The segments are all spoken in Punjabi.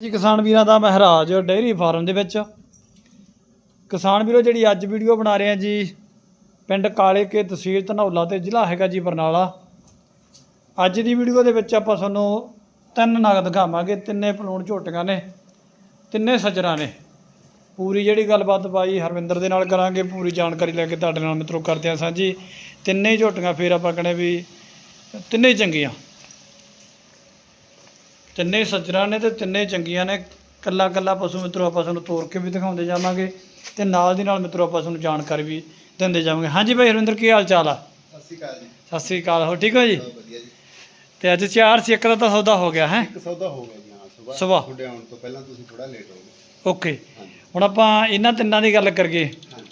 ਜੀ ਕਿਸਾਨ ਵੀਰਾਂ ਦਾ ਮਹਿਰਾਜ ਡੇਅਰੀ ਫਾਰਮ ਦੇ ਵਿੱਚ। ਕਿਸਾਨ ਵੀਰੋ, ਜਿਹੜੀ ਅੱਜ ਵੀਡੀਓ ਬਣਾ ਰਹੇ ਆ ਜੀ, ਪਿੰਡ ਕਾਲੇ ਕੇ ਤਹਿਸੀਲ ਧਨੌਲਾ ਤੇ ਜ਼ਿਲ੍ਹਾ ਹੈਗਾ ਜੀ ਬਰਨਾਲਾ। ਅੱਜ ਦੀ ਵੀਡੀਓ ਦੇ ਵਿੱਚ ਆਪਾਂ ਤੁਹਾਨੂੰ ਤਿੰਨ ਨਗ ਦਿਖਾਵਾਂਗੇ, ਤਿੰਨੇ ਪਲੂਣ ਝੋਟੀਆਂ ਨੇ, ਤਿੰਨੇ ਸੱਜਰਾਂ ਨੇ। ਪੂਰੀ ਜਿਹੜੀ ਗੱਲਬਾਤ ਬਾਈ ਹਰਵਿੰਦਰ ਦੇ ਨਾਲ ਕਰਾਂਗੇ, ਪੂਰੀ ਜਾਣਕਾਰੀ ਲੈ ਕੇ ਤੁਹਾਡੇ ਨਾਲ ਮਿੱਤਰੋ ਕਰਦੇ ਹਾਂ ਸਾਂਝੀ। ਤਿੰਨੇ ਝੋਟੀਆਂ ਫੇਰ ਆਪਾਂ ਕਹਣੇ ਵੀ ਤਿੰਨੇ ਚੰਗੀਆਂ। ਤਿੰਨੇ ਸੱਜਰਾਂ ਨੇ ਤੇ ਤਿੰਨੇ ਚੰਗੀਆਂ ਨੇ। ਕੱਲਾ ਕੱਲਾ ਪਸ਼ੂ ਮਿੱਤਰੋ ਆਪਾਂ ਤੁਹਾਨੂੰ ਤੋੜ ਕੇ ਵੀ ਦਿਖਾਉਂਦੇ ਜਾਵਾਂਗੇ ਤੇ ਨਾਲ ਦੀ ਨਾਲ ਮਿੱਤਰੋ ਆਪਾਂ ਤੁਹਾਨੂੰ ਜਾਣਕਾਰੀ ਵੀ ਦਿੰਦੇ ਜਾਵਾਂਗੇ। ਹਾਂਜੀ ਭਾਈ ਹਰਿੰਦਰ ਕੀ ਹਾਲ ਚਾਲ ਆ? ਸਤਿ ਸ਼੍ਰੀ ਅਕਾਲ ਜੀ। ਸਤਿ ਸ੍ਰੀ ਅਕਾਲ ਹੋ ਠੀਕ ਹੋ ਜੀ? ਵਧੀਆ ਜੀ। ਤੇ ਅੱਜ ਚਾਰ ਸੀ ਇੱਕ ਦਾ ਤਾਂ ਸੌਦਾ ਹੋ ਗਿਆ ਹੈ? ਇੱਕ ਸੌਦਾ ਹੋ ਗਿਆ ਜੀ ਹਾਂ ਸਵੇਰ ਸੁਬਾਹ। ਤੁਹਾਡੇ ਆਉਣ ਤੋਂ ਪਹਿਲਾਂ ਤੁਸੀਂ ਥੋੜਾ ਲੇਟ ਹੋ ਗਏ। ਓਕੇ। ਹਾਂਜੀ। ਹੁਣ ਆਪਾਂ ਇਹਨਾਂ ਤਿੰਨਾਂ ਦੀ ਗੱਲ ਕਰੀਏ। ਹਾਂਜੀ।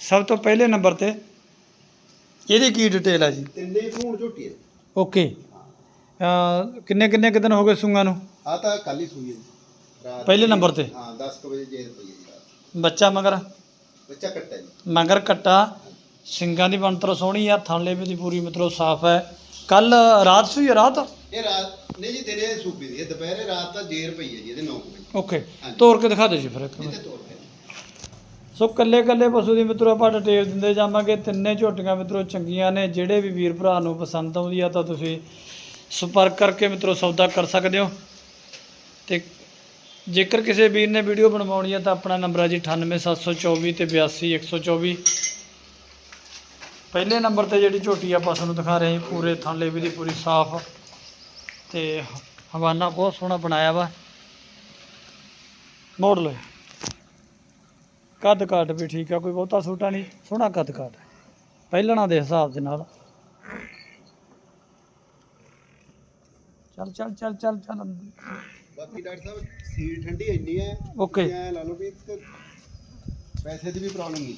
ਸਭ ਤੋਂ ਪਹਿਲੇ ਨੰਬਰ ਤੇ ਇਹਦੀ ਕੀ ਡਿਟੇਲ ਹੈ ਜੀ? ਤਿੰਨੇ ਭੂਣ ਝੋਟੀ ਹੈ ਓਕੇ। ਕਿੰਨੇ ਕਿੰਨੇ ਕੁ ਦਿਨ ਹੋ ਗਏ ਸੂਆਂ ਨੂੰ? ਆ ਤਾਂ ਕੱਲ ਹੀ ਸੂਈ ਹੈ ਜੀ ਰਾਤ ਪਹਿਲੇ ਨੰਬਰ ਤੇ? ਹਾਂ 10 ਕੁ ਵਜੇ ਜੇਰ ਪਈ ਹੈ ਜੀ ਰਾਤ। ਬੱਚਾ ਮਗਰ? ਬੱਚਾ ਕੱਟਾ ਜੀ। ਮਗਰ ਕੱਟਾ। ਸਿੰਗਾਂ ਦੀ ਬਣਤਰ ਸੋਹਣੀ ਆ ਥਾਲੇ ਵੀ ਦੀ ਪੂਰੀ ਮਤਲਬ ਸਾਫ਼ ਹੈ। ਕੱਲ ਰਾਤ ਸੂਈ ਰਾਤ? ਇਹ ਰਾਤ ਨਹੀਂ ਜੀ ਦਿਨੇ ਸੂਪੀ ਦੀ ਦੁਪਹਿਰੇ ਰਾਤ ਤਾਂ ਜੇਰ ਪਈ ਹੈ ਜੀ ਇਹਦੇ 9 ਵਜੇ। ਓਕੇ। ਤੋੜ ਕੇ ਦਿਖਾ ਦਿਓ ਜੀ ਫਿਰ ਇੱਕ ਕੇ। ਸੋ ਕੱਲੇ ਕੱਲੇ ਪਸ਼ੂ ਦੀ ਮਿੱਤਰੋ ਆਪਾਂ ਡਿਟੇਲ ਦਿੰਦੇ ਜਾਵਾਂਗੇ। ਤਿੰਨੇ ਝੋਟੀਆਂ ਮਿੱਤਰੋ ਚੰਗੀਆਂ ਨੇ ਜਿਹੜੇ ਵੀ ਵੀਰ ਭਰਾ ਨੂੰ ਪਸੰਦ ਆਉਂਦੀ ਆ ਤਾਂ ਤੁਸੀਂ ਸੰਪਰਕ ਕਰਕੇ ਮਿੱਤਰੋ ਸੌਦਾ ਕਰ ਸਕਦੇ ਹੋ। ਤੇ ਜੇਕਰ ਕਿਸੇ ਵੀਰ ਨੇ ਵੀਡੀਓ ਬਣਵਾਉਣੀ ਹੈ ਤਾਂ ਆਪਣਾ ਨੰਬਰ ਹੈ ਜੀ 98724 ਤੇ 82124 ਪਹਿਲੇ ਨੰਬਰ ਤੇ ਜਿਹੜੀ ਝੋਟੀ ਆਪਾਂ ਤੁਹਾਨੂੰ ਦਿਖਾ ਰਹੇ ਹਾਂ ਪੂਰੇ ਥਾਲੇ ਵੀ ਦੀ ਪੂਰੀ ਸਾਫ਼ ਤੇ ਹਵਾਨਾ ਬਹੁਤ ਸੋਹਣਾ ਬਣਾਇਆ ਵਾ। ਮੋੜ ਲਓ। ਕੱਦ ਕਾਟ ਵੀ ਠੀਕ ਆ, ਕੋਈ ਬਹੁਤਾ ਛੋਟਾ ਨਹੀਂ, ਸੋਹਣਾ ਕੱਦ ਕਾਟ ਹੈ ਪਹਿਲਣਾ ਦੇ ਹਿਸਾਬ ਦੇ ਨਾਲ। ਚੱਲ ਚੱਲ ਚੱਲ ਚੱਲ ਚੱਲ ਬਾਕੀ ਡਾਕਟਰ ਸਾਹਿਬ ਸੀਲ ਠੰਡੀ ਇੰਨੀ ਹੈ। ਓਕੇ। ਐ ਲਾ ਲਓ ਵੀ ਇੱਕ ਪੈਸੇ ਦੀ ਵੀ ਪ੍ਰੋਬਲਮ ਨਹੀਂ।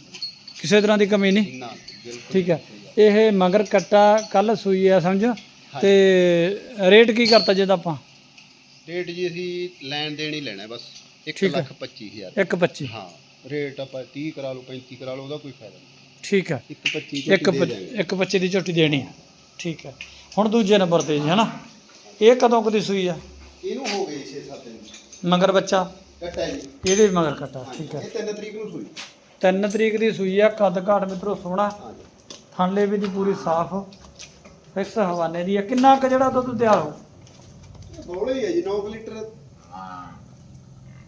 ਕਿਸੇ ਤਰ੍ਹਾਂ ਦੀ ਕਮੀ ਨਹੀਂ? ਨਾ ਬਿਲਕੁਲ ਠੀਕ ਹੈ। ਇਹ ਮਗਰ ਕੱਟਾ ਕੱਲ ਸੂਈ ਆ ਸਮਝ? ਤੇ ਰੇਟ ਕੀ ਕਰਤਾ ਜੇ ਤਾਂ ਆਪਾਂ? ਰੇਟ ਜੀ ਅਸੀਂ ਲੈਣ ਦੇਣ ਹੀ ਲੈਣਾ ਬਸ 1 ਠੀਕ ਹੈ। ਲੱਖ 25000 125 ਹਾਂ ਰੇਟ ਆਪਾਂ 30 ਕਰਾ ਲਓ 35 ਕਰਾ ਲਓ ਉਹਦਾ ਕੋਈ ਫਾਇਦਾ ਨਹੀਂ। ਠੀਕ ਹੈ। 125 ਇੱਕ ਪੱਚ- ਇੱਕ 25 ਦੀ ਝੋਟੀ ਦੇਣੀ ਹੈ। ਠੀਕ ਹੈ। ਹੁਣ ਦੂਜੇ ਨੰਬਰ ਤੇ ਜੀ ਹਨਾ? ਇਹ ਕਦੋਂ ਕਦੀ ਸੂਈ ਆ? ਇਹਨੂੰ ਹੋ ਗਏ 6-7 ਦਿਨ। ਮਗਰ ਬੱਚਾ? ਕੱਟਾ ਜੀ। ਇਹਦੇ ਵੀ ਮਗਰ ਕੱਟਾ ਠੀਕ ਹੈ। ਇਹ 3 ਤਰੀਕ ਨੂੰ ਸੂਈ। 3 ਤਰੀਕ ਦੀ ਸੂਈ ਆ ਕੱਦ ਘਾਟ ਮਿੱਤਰੋ ਸੋਹਣਾ। ਥਾਂਲੇ ਵੀ ਦੀ ਪੂਰੀ ਸਾਫ਼ ਫਿਕਸ ਹਵਾਨੇ ਦੀ ਆ। ਕਿੰਨਾ ਕੁ ਜਿਹੜਾ ਦੁੱਧ ਤਿਆਰ ਹੋ? ਬੋਲੇ ਹੀ ਹੈ ਜੀ 9 ਲੀਟਰ।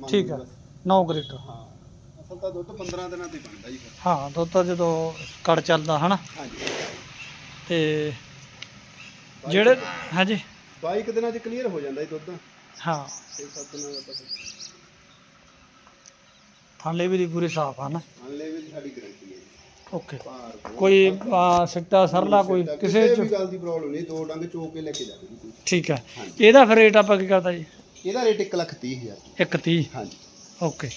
ਠੀਕ ਹੈ ਲਓ 9 ਲੀਟਰ। ਹਾਂ। ਅਸਲ ਤਾਂ ਦੁੱਧ 15 ਦਿਨਾਂ ਤੇ ਬਣਦਾ ਜੀ ਹਾਂ ਦੁੱਧ ਤਾਂ ਜਦੋਂ ਕੜ ਚੱਲਦਾ ਹਨਾ? ਹਾਂਜੀ। ਤੇ ਜਿਹੜੇ ਹਾਂਜੀ। 22 ਕੁ ਦਿਨਾਂ ਚ ਕਲੀਅਰ ਹੋ ਜਾਂਦਾ ਜੀ ਦੁੱਧ। ਹਾਂ। 6-7 ਦਿਨਾਂ ਦਾ ਤਾਂ ਥਾਂਲੇ ਵੀ ਦੀ ਪੂਰੀ ਸਾਫ਼ ਆ ਨਾ। ਅਗਲੇ ਵੀ ਸਾਡੀ ਗਰੰਟੀ ਹੈ ਜੀ। ਓਕੇ। ਭਾਰ ਬਹੁਤ ਕੋਈ ਆ, ਸਿੱਟਾ ਸਰਲਾ ਕੋਈ ਕਿਸੇ ਵੀ ਚ ਗੱਲ ਦੀ ਪ੍ਰੋਬਲਮ ਨਹੀਂ ਦੋ ਡੰਗ ਚੋਕ ਕੇ ਲੈ ਕੇ ਜਾਵੇ ਜੀ। ਕੋਈ। ਠੀਕ ਹੈ। ਇਹਦਾ ਫਿਰ ਰੇਟ ਆਪਾਂ ਕੀ ਕਰਦਾ ਜੀ? ਇਹਦਾ ਰੇਟ 1 ਲੱਖ 30 ਹਜ਼ਾਰ। 130 ਹਾਂਜੀ। ਓਕੇ।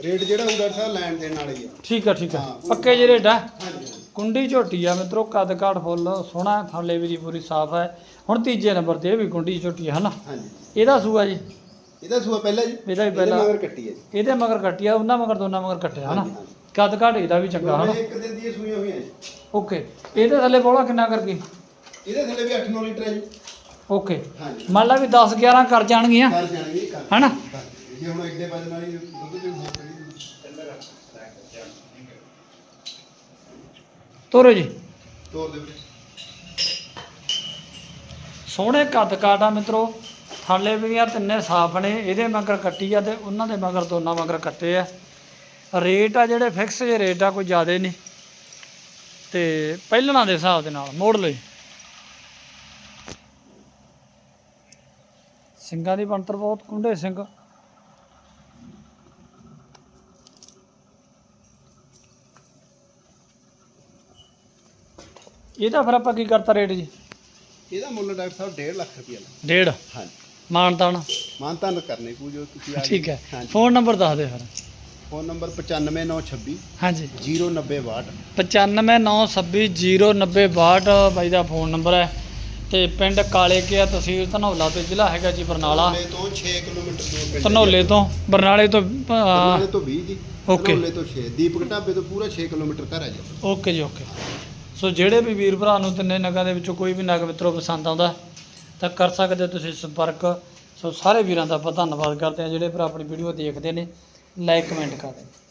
ਰੇਟ ਜਿਹੜਾ ਹੁੰਦਾ ਸਰ ਲੈਣ ਦੇਣ ਵਾਲਾ ਹੀ ਆ। ਠੀਕ ਆ ਠੀਕ ਹਾਂ। ਪੱਕੇ ਜਿਹੇ ਰੇਟ ਆ? ਹਾਂਜੀ ਹਾਂਜੀ। ਕੁੰਡੀ ਝੋਟੀ ਆ ਮਿੱਤਰੋ ਕੱਦ ਕਾਠ ਫੁੱਲ ਸੋਹਣਾ ਥਾਲੇ ਵੀ ਦੀ ਪੂਰੀ ਸਾਫ਼ ਹੈ। ਹੁਣ ਤੀਜੇ ਨੰਬਰ ਤੇ ਇਹ ਵੀ ਕੁੰਡੀ ਝੋਟੀ ਹੈ ਹਨਾ? ਹਾਂਜੀ। ਇਹਦਾ ਸੂਆ ਜੀ? ਇਹਦਾ ਸੂਆ ਪਹਿਲਾਂ ਜੀ। ਇਹਦਾ ਵੀ ਪਹਿਲਾਂ। ਮਗਰ ਕੱਟੀ ਹੈ ਜੀ। ਇਹਦੇ ਮਗਰ ਕੱਟਿਆ ਉਹਨਾਂ ਮਗਰ ਦੋਨਾਂ ਮਗਰ ਕੱਟਿਆ ਹਨਾ। ਕੱਦ ਕਾਠ ਇਹਦਾ ਵੀ ਚੰਗਾ ਹਨਾ? ਇੱਕ ਦਿਨ ਦੀਆਂ ਸੂਈਆਂ ਹੋਈਆਂ ਜੀ। ਓਕੇ। ਇਹਦੇ ਥੱਲੇ ਬੋਲਾ ਕਿੰਨਾ ਕਰਕੇ ਇਹਦੇ ਥੱਲੇ ਵੀ 8-9 ਲੀਟਰ ਹੈ ਜੀ। ਓਕੇ। ਮੰਨ ਲਾ ਵੀ 10 11 ਕਰ ਜਾਣਗੀਆਂ ਕਰ ਹਨਾ? ਜੇ ਹੁਣ ਐਡੇ ਵਜਨ ਵਾਲੀ ਦੁੱਧ ਦੇ ਹੋਰ ਕਰੀ ਤੋਰੋ ਜੀ। ਤੋਰ ਦੇ ਸੋਹਣੇ ਕੱਦ ਆ ਮਿੱਤਰੋ ਥਾਲੇ ਵੀ ਆ ਤਿੰਨੇ ਸਾਫ਼ ਨੇ ਇਹਦੇ ਮਗਰ ਕੱਟੀ ਆ ਤੇ ਉਹਨਾਂ ਦੇ ਮਗਰ ਦੋਨਾਂ ਮਗਰ ਕੱਟੇ ਆ। ਰੇਟ ਆ ਜਿਹੜੇ ਫਿਕਸ ਜੇ ਰੇਟ ਆ ਕੋਈ ਜ਼ਿਆਦੇ ਨਹੀਂ। ਤੇ ਪਹਿਲਣਾ ਦੇ ਹਿਸਾਬ ਦੇ ਨਾਲ ਮੋੜ ਲਈ ਸਿੰਘਾਂ ਦੀ ਬਣਤਰ ਬਹੁਤ ਕੁੰਡੇ ਸਿੰਘ। ਇਹਦਾ ਫਿਰ ਆਪਾਂ ਕੀ ਕਰਤਾ ਰੇਟ ਜੀ? ਇਹਦਾ ਮੁੱਲ ਡਾਕਟਰ ਸਾਹਿਬ 1.5 ਲੱਖ ਰੁਪਏ ਲਾ। ਡੇਢ? ਹਾਂਜੀ। ਮਾਨਤਾਨ ਮਾਨਤਾਨ ਕਰਨੇ ਕੋ ਜੋ ਤੁਸੀਂ ਆ ਠੀਕ ਹੈ। ਹਾਂਜੀ। ਫੋਨ ਨੰਬਰ ਦੱਸ ਦਿਓ ਫਿਰ। ਫੋਨ ਨੰਬਰ 95926 ਹਾਂਜੀ। 09062 9596090262 ਬਾਈ ਦਾ ਫੋਨ ਨੰਬਰ ਹੈ। ਤੇ ਪਿੰਡ ਕਾਲੇ ਕਿਆ ਤਹਿਸੀਲ ਧਨੌਲਾ ਤੇ ਜ਼ਿਲ੍ਹਾ ਹੈਗਾ ਜੀ ਬਰਨਾਲਾ। ਧਨੌਲੇ ਤੋਂ 6 ਕਿਲੋਮੀਟਰ ਦੂਰ ਪਿੰਡ ਧਨੌਲੇ ਤੋਂ ਬਰਨਾਲੇ ਤੋਂ ਧਨੌਲੇ ਤੋਂ 20 ਜੀ। ਧਨੌਲੇ ਤੋਂ 6 ਦੀਪਕ ਢਾਬੇ ਤੋਂ ਪੂਰਾ 6 ਕਿਲੋਮੀਟਰ ਘਰ ਹੈ ਜੀ। ਓਕੇ ਜੀ ਓਕੇ। ਸੋ ਜਿਹੜੇ ਵੀ ਵੀਰ ਭਰਾ ਨੂੰ ਤਿੰਨੇ ਨਗਾਂ ਦੇ ਵਿੱਚੋਂ ਕੋਈ ਵੀ ਨਗ ਮਿੱਤਰੋ ਪਸੰਦ ਆਉਂਦਾ, ਤਾਂ ਕਰ ਸਕਦੇ ਹੋ ਤੁਸੀਂ ਸੰਪਰਕ। ਸੋ ਸਾਰੇ ਵੀਰਾਂ ਦਾ ਆਪਾਂ ਧੰਨਵਾਦ ਕਰਦੇ ਹਾਂ, ਜਿਹੜੇ ਭਰਾ ਆਪਣੀ ਵੀਡੀਓ ਦੇਖਦੇ ਨੇ ਲਾਈਕ ਕਮੈਂਟ ਕਰਦੇ ਨੇ।